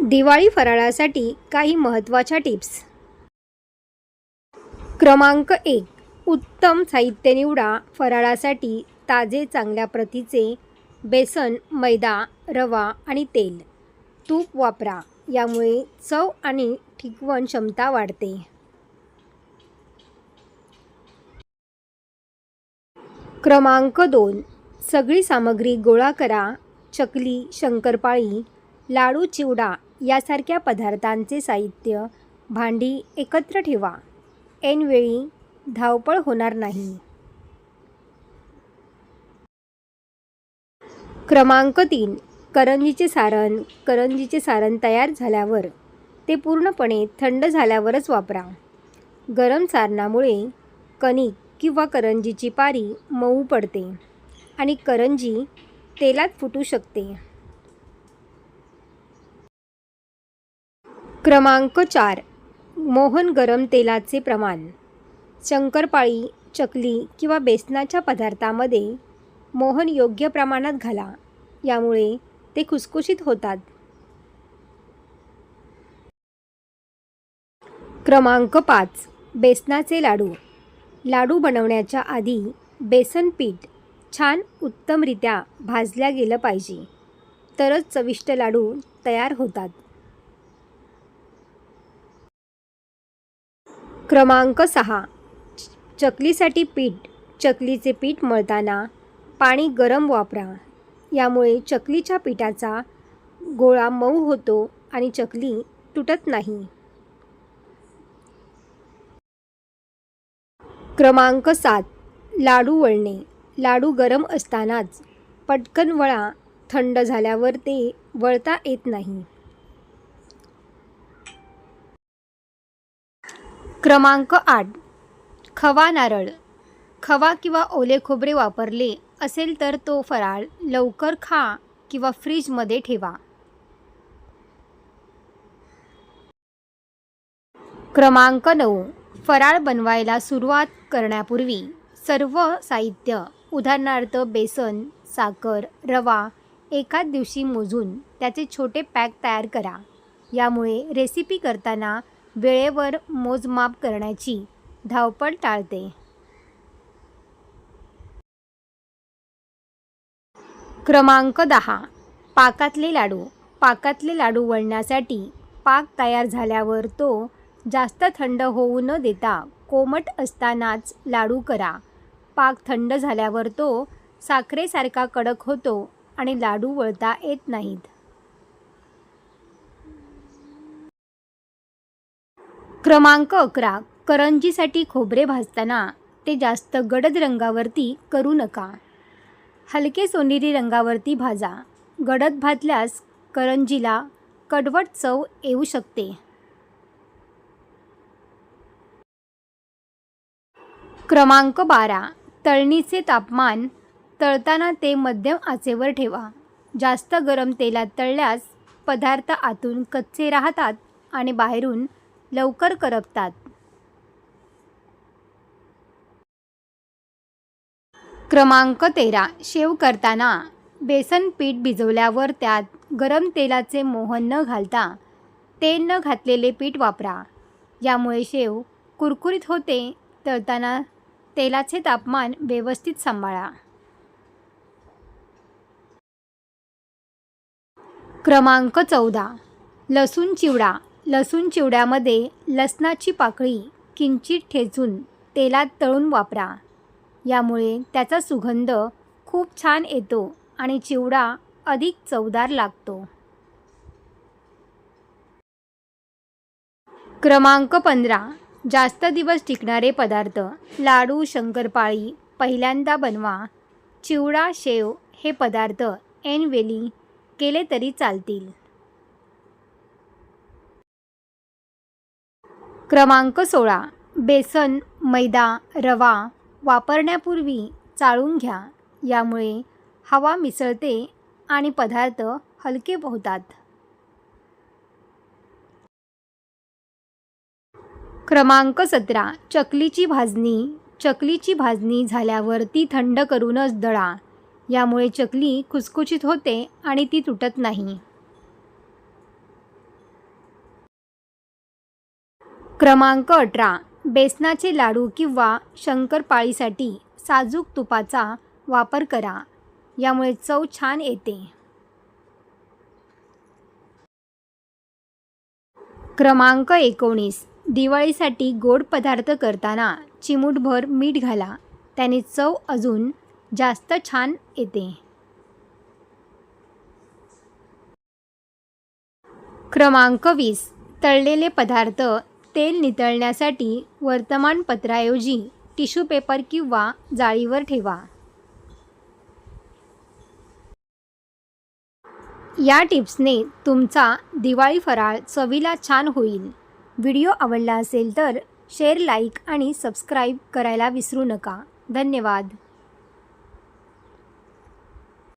दिवाळी फराळासाठी काही महत्त्वाच्या टिप्स. क्रमांक एक. उत्तम साहित्य निवडा. फराळासाठी ताजे चांगल्या प्रतीचे बेसन मैदा रवा आणि तेल. तूप वापरा. यामुळे चव आणि ठिकवण क्षमता वाढते. क्रमांक दोन. सगळी सामग्री गोळा करा. चकली शंकरपाळी लाडू चिवडा यासारख्या पदार्थांचे साहित्य भांडी एकत्र ठेवा. ऐनवेळी धावपळ होणार नाही. क्रमांक तीन. करंजीचे सारण. करंजीचे सारण तयार झाल्यावर ते पूर्णपणे थंड झाल्यावरच वापरा. गरम सारणामुळे कणिक किंवा करंजीची पारी मऊ पडते आणि करंजी तेलात फुटू शकते. क्रमांक चार. मोहन गरम तेलाचे प्रमाण. शंकरपाळी चकली किंवा बेसनाच्या पदार्थामध्ये मोहन योग्य प्रमाणात घाला. यामुळे ते खुसखुशीत होतात. क्रमांक पाच. बेसनाचे लाडू. लाडू बनवण्याच्या आधी बेसन पीठ छान उत्तमरित्या भाजल्या गेलं पाहिजे. तरच चविष्ट लाडू तयार होतात. क्रमांक सहा. चकलीसाठी पीठ चकलीचे पीठ मळताना पाणी गरम वापरा. यामुळे चकलीच्या पिठाचा गोळा मऊ होतो आणि चकली तुटत नाही. क्रमांक सात. लाडू वळणे. लाडू गरम असतानाच पटकन वळा. थंड झाल्यावर ते वळता येत नाही. क्रमांक आठ. खवा नारळ. खवा किंवा ओले खोबरे वापरले असेल तर तो फराळ लवकर खा किंवा फ्रीजमध्ये ठेवा. क्रमांक नऊ. फराळ बनवायला सुरुवात करण्यापूर्वी सर्व साहित्य उदाहरणार्थ बेसन साखर रवा एकाच दिवशी मोजून त्याचे छोटे पॅक तयार करा. यामुळे रेसिपी करताना वेळेवर मोजमाप करण्याची धावपळ टाळते. क्रमांक दहा. पाकातले लाडू. पाकातले लाडू वळण्यासाठी पाक तयार झाल्यावर तो जास्त थंड होऊ न देता कोमट असतानाच लाडू करा. पाक थंड झाल्यावर तो साखरेसारखा कडक होतो आणि लाडू वळता येत नाहीत. क्रमांक अकरा करंजीसाठी खोबरे भाजताना ते जास्त गडद रंगावरती करू नका. हलके सोनेरी रंगावरती भाजा. गडद भाजल्यास करंजीला कडवट चव येऊ शकते. क्रमांक बारा तळणीचे तापमान तळताना ते मध्यम आचेवर ठेवा. जास्त गरम तेलात तळल्यास पदार्थ आतून कच्चे राहतात आणि बाहेरून लवकर करपतात. क्रमांक तेरा. शेव करताना बेसन पीठ भिजवल्यावर त्यात गरम तेलाचे मोहन न घालता तेल न घातलेले पीठ वापरा. यामुळे शेव कुरकुरीत होते तळताना तेलाचे तापमान व्यवस्थित सांभाळा. क्रमांक चौदा. लसूण चिवडा. लसूण चिवड्यामध्ये लसणाची पाकळी किंचित ठेचून तेलात तळून वापरा. यामुळे त्याचा सुगंध खूप छान येतो आणि चिवडा अधिक चवदार लागतो. क्रमांक पंधरा. जास्त दिवस टिकणारे पदार्थ लाडू शंकरपाळी पहिल्यांदा बनवा. चिवडा शेव हे पदार्थ ऐनवेली केले तरी चालतील. क्रमांक सोळा. बेसन मैदा रवा वापरण्यापूर्वी चाळून घ्या. यामुळे हवा मिसळते आणि पदार्थ हलके होतात. क्रमांक सतरा. चकलीची भाजणी. चकलीची भाजणी झाल्यावर ती थंड करूनच दळा. यामुळे चकली खुसखुशीत होते आणि ती तुटत नाही. क्रमांक अठरा. बेसनाचे लाडू किंवा शंकरपाळीसाठी साजूक तुपाचा वापर करा. यामुळे चव छान येते. क्रमांक एकोणीस. दिवाळीसाठी गोड पदार्थ करताना चिमूटभर मीठ घाला. त्याने चव अजून जास्त छान येते. क्रमांक वीस. तळलेले पदार्थ तेल नितळण्यासाठी वर्तमानपत्राऐवजी टिश्यू पेपर किंवा जाळीवर ठेवा. या टिप्सने तुमचा दिवाळी फराळ चवीला छान होईल. व्हिडिओ आवडला असेल तर शेअर लाईक आणि सबस्क्राईब करायला विसरू नका. धन्यवाद.